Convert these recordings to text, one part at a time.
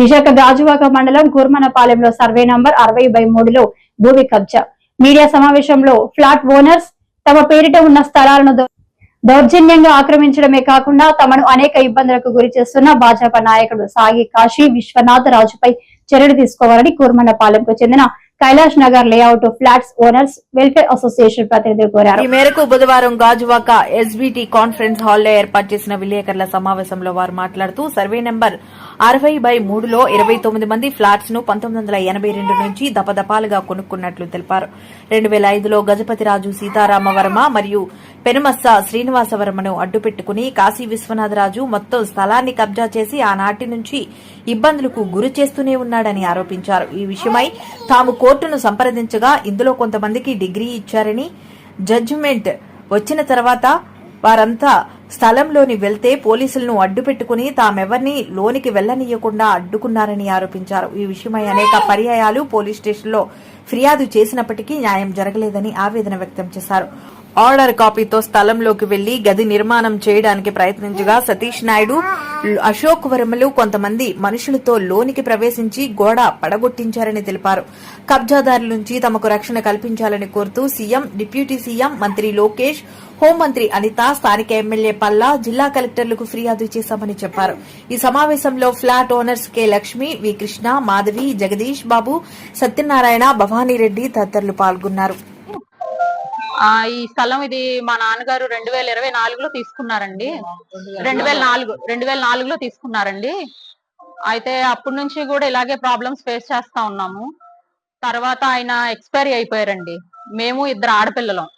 విశాఖ గాజువాక మండలం కూర్మనపాలెంలో survey number అరవై బై మూడులో భూమి కబ్జా. మీడియా సమావేశంలో ఫ్లాట్ ఓనర్స్ తమ పేరిట ఉన్న స్థలాలను దౌర్జన్యంగా ఆక్రమించడమే కాకుండా తమను అనేక ఇబ్బందులకు గురి చేస్తున్న భాజపా నాయకుడు సాగి కాశీ విశ్వనాథ్ రాజుపై చర్యలు తీసుకోవాలని కూర్మన్నపాలెంకు చెందిన Kailash Nagar layout flats owners welfare association ప్రతినిధులు కోరారు. ఈ మేరకు బుధవారం గాజువాక ఎస్బీటీ కాన్ఫరెన్స్ హాల్లో ఏర్పాటు చేసిన విలేకరుల సమావేశంలో వారు మాట్లాడుతూ సర్వే నెంబర్ అరవై బై మూడులో ఇరవై తొమ్మిది మంది ఫ్లాట్స్ను పంతొమ్మిది వందల ఎనభై రెండు నుంచి దపదపాలుగా కొనుక్కున్నట్లు తెలిపారు. రెండు వేల ఐదులో గజపతిరాజు సీతారామవర్మ మరియు పెనుమస్స శ్రీనివాసవర్మను అడ్డుపెట్టుకుని కాశీ విశ్వనాథరాజు మొత్తం స్థలాన్ని కబ్జా చేసి ఆనాటి నుంచి ఇబ్బందులకు గురి చేస్తూనే ఉన్నాడని ఆరోపించారు. ఈ విషయమై తాము కోర్టును సంప్రదించగా ఇందులో కొంతమందికి డిగ్రీ ఇచ్చారని జడ్జిమెంట్ వచ్చిన తర్వాత వారంతా స్థలంలోని వెళ్తే పోలీసులను అడ్డుపెట్టుకుని తామెవర్ని లోనికి వెళ్ళనీయకుండా అడ్డుకున్నారని ఆరోపించారు. ఈ విషయమై అనేక పర్యాయాలు పోలీస్ స్టేషన్లో ఫిర్యాదు చేసినప్పటికీ న్యాయం జరగలేదని ఆవేదన వ్యక్తం చేశారు. ఆర్డర్ కాపీతో స్థలంలోకి వెళ్ళి గది నిర్మాణం చేయడానికి ప్రయత్నించగా సతీష్ నాయుడు అశోక్ వర్మలు కొంతమంది మనుషులతో లోనికి ప్రవేశించి గోడ పడగొట్టించారని తెలిపారు. కబ్జాదారుల నుంచి తమకు రక్షణ కల్పించాలని కోరుతూ సీఎం డిప్యూటీ సీఎం మంత్రి లోకేష్ హోంమంత్రి అనిత స్థానిక ఎమ్మెల్యే పల్లా జిల్లా కలెక్టర్లకు ఫిర్యాదు చేశామని చెప్పారు. ఈ సమావేశంలో flat owners K Lakshmi V Krishna Madhavi Jagadish Babu Satyanarayana Bhavani Reddy తదితరులు పాల్గొన్నారు. ఆ ఈ స్థలం ఇది మా నాన్నగారు రెండు వేల ఇరవై నాలుగులో తీసుకున్నారండి. రెండు వేల నాలుగు రెండు వేల నాలుగులో తీసుకున్నారండి. అయితే అప్పటి నుంచి కూడా ఇలాగే ప్రాబ్లమ్స్ ఫేస్ చేస్తా ఉన్నాము. తర్వాత ఆయన ఎక్స్పైరీ అయిపోయారండి. మేము ఇద్దరు ఆడపిల్లలం.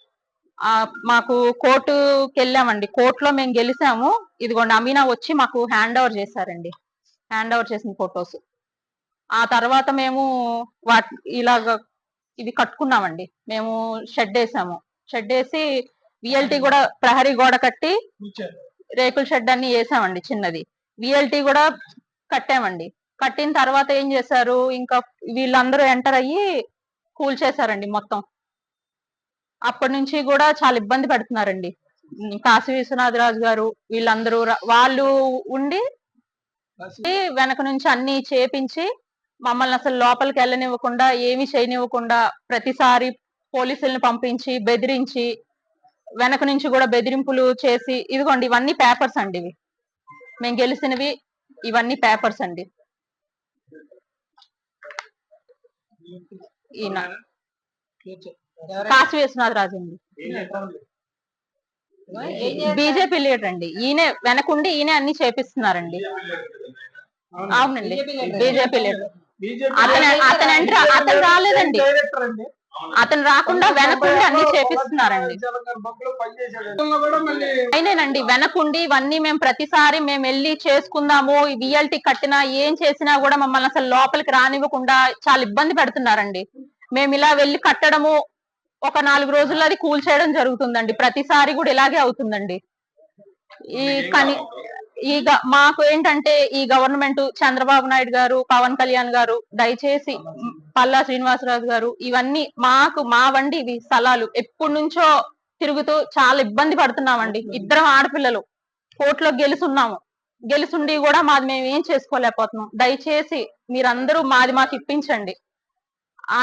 మాకు కోర్టుకి వెళ్ళామండి కోర్టులో మేము గెలిచాము. ఇదిగోండి అమీనా వచ్చి మాకు హ్యాండ్ ఓవర్ చేశారండి. హ్యాండ్ ఓవర్ చేసిన ఫొటోస్. ఆ తర్వాత మేము వాటి ఇలాగ ఇవి కట్టుకున్నామండి. మేము షెడ్ వేసాము. షెడ్ వేసి విఎల్టీ కూడా ప్రహరీ గోడ కట్టి రేకుల షెడ్ అన్ని వేసామండి చిన్నది. విఎల్టీ కూడా కట్టామండి. కట్టిన తర్వాత ఏం చేశారు? ఇంకా వీళ్ళందరూ ఎంటర్ అయ్యి కూల్ చేశారండి మొత్తం. అప్పటి నుంచి కూడా చాలా ఇబ్బంది పెడుతున్నారండి. కాశీ విశ్వనాథరాజు గారు వీళ్ళందరూ వాళ్ళు ఉండి వెనక నుంచి అన్ని చేపించి మమ్మల్ని అసలు లోపలికి వెళ్ళనివ్వకుండా ఏమీ చేయనివ్వకుండా ప్రతిసారి పోలీసుల్ని పంపించి బెదిరించి వెనక నుంచి కూడా బెదిరింపులు చేసి ఇదిగోండి ఇవన్నీ పేపర్స్ అండి ఇవి. మేము గెలిచినవి ఇవన్నీ పేపర్స్ అండి. ఈయన కాశీ విశ్వనాథ్ రాజు అండి. బీజేపీ లీడర్ అండి. ఈయనే వెనకుండి ఈయనే అన్ని చేపిస్తున్నారండి. అవునండి బీజేపీ లీడర్. అతను అతను ఎంటర్ అతను రాలేదండి. అతను రాకుండా వెనకుండి అన్ని చేపిస్తున్నారండి. అయినేనండి వెనకుండి ఇవన్నీ మేము ప్రతిసారి మేము వెళ్ళి చేసుకుందాము విఎల్టీ కట్టినా ఏం చేసినా కూడా మమ్మల్ని అసలు లోపలికి రానివ్వకుండా చాలా ఇబ్బంది పెడుతున్నారండి. మేము ఇలా వెళ్ళి కట్టడము ఒక నాలుగు రోజుల్లో అది కూల్ చేయడం జరుగుతుందండి. ప్రతిసారి కూడా ఇలాగే అవుతుందండి. ఈ కానీ ఈ మాకు ఏంటంటే ఈ గవర్నమెంట్ చంద్రబాబు నాయుడు గారు పవన్ కళ్యాణ్ గారు దయచేసి పల్లా శ్రీనివాసరాజు గారు ఇవన్నీ మాకు మా వండి ఇవి స్థలాలు. ఎప్పటి నుంచో తిరుగుతూ చాలా ఇబ్బంది పడుతున్నామండి. ఇద్దరం ఆడపిల్లలు. కోర్టులో గెలుసున్నాము. గెలుసుండి కూడా మాది మేము ఏం చేసుకోలేకపోతున్నాం. దయచేసి మీరందరూ మాది మాకు ఇప్పించండి.